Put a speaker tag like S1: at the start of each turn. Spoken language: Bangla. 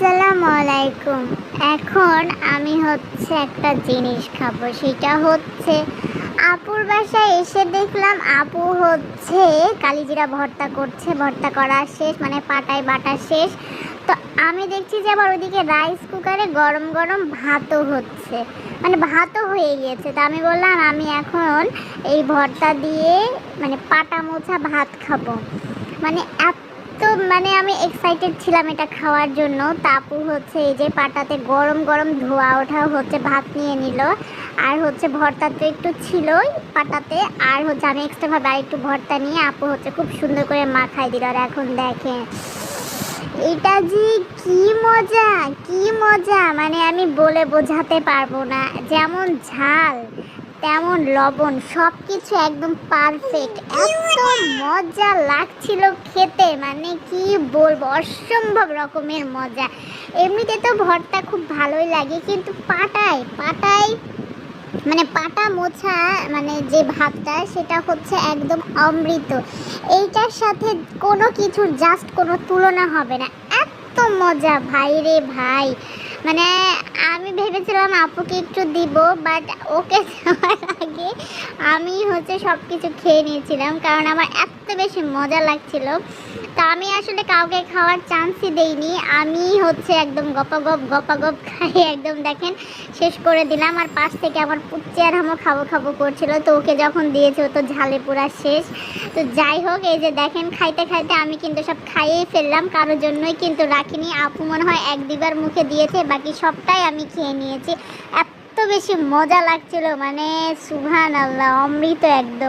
S1: আসসালামু আলাইকুম। এখন আমি হচ্ছে একটা জিনিস খাব, সেটা হচ্ছে আপুর বাসায় এসে দেখলাম আপু হচ্ছে কালিজিরা ভর্তা করছে, ভর্তা করা শেষ মানে পাটায় বাটা শেষ। তো আমি দেখছি যে আবার ওদিকে রাইস কুকারে গরম গরম ভাতও হচ্ছে মানে ভাতও হয়ে গিয়েছে। তো আমি বললাম, আমি এখন এই ভর্তা দিয়ে মানে পাটা মোছা ভাত খাব। মানে এত মানে আমি এক্সাইটেড ছিলাম এটা খাওয়ার জন্য। তাপু হচ্ছে এই যে পাটাতে গরম গরম ধোয়া ওঠা হচ্ছে, ভাত নিয়ে নিল। আর হচ্ছে ভর্তা তো একটু ছিলই পাটাতে। আর হচ্ছে আমি এক্সট্রাভাবে আর একটু ভর্তা নিয়ে আপু হচ্ছে খুব সুন্দর করে মাখাই দিল। আর এখন দেখেন, এটা যে কি মজা কি মজা। মানে আমি বলে বোঝাতে পারব না। যেমন ঝাল, তেমন লবণ সব কিছু একদম পারফেক্ট এত মজা লাগছিল খেতে। মানে কি বলব, অসম্ভব রকমের মজা। এমনিতে তো ভর্তা খুব ভালোই লাগে, কিন্তু পাটায় পাটায় মানে পাটা মোছা মানে যে ভাতটা, সেটা হচ্ছে একদম অমৃত। এইটার সাথে কোনো কিছুর জাস্ট কোনো তুলনা হবে না। এত মজা, ভাই রে ভাই। মানে আমি ভেবেছিলাম আপুকে একটু দিব বাট ওকে আগে আমি হচ্ছে সব কিছু খেয়ে নিয়েছিলাম, কারণ আমার এত বেশি মজা লাগছিল। তা আমি আসলে কাউকে খাওয়ার চান্সই দেইনি। আমি হচ্ছে একদম গপাগপ গপাগপ খাই একদম দেখেন শেষ করে দিলাম। আর পাশ থেকে আমার পুচ্চি আর আমও খাব খাব করছিল। তো ওকে যখন দিয়েছে তো ঝালে পুরা শেষ। তো যাই হোক, এই যে দেখেন খাইতে খাইতে আমি কিন্তু সব খাইয়েই ফেললাম। কারোর জন্যই কিন্তু রাখিনি। আপু মনে হয় এক দুবার মুখে দিয়েছে, বাকি সবটাই আমি খেয়ে নিয়েছি। বেশি মজা লাগছিল মানে সুহান আল্লাহ অমৃত একদম।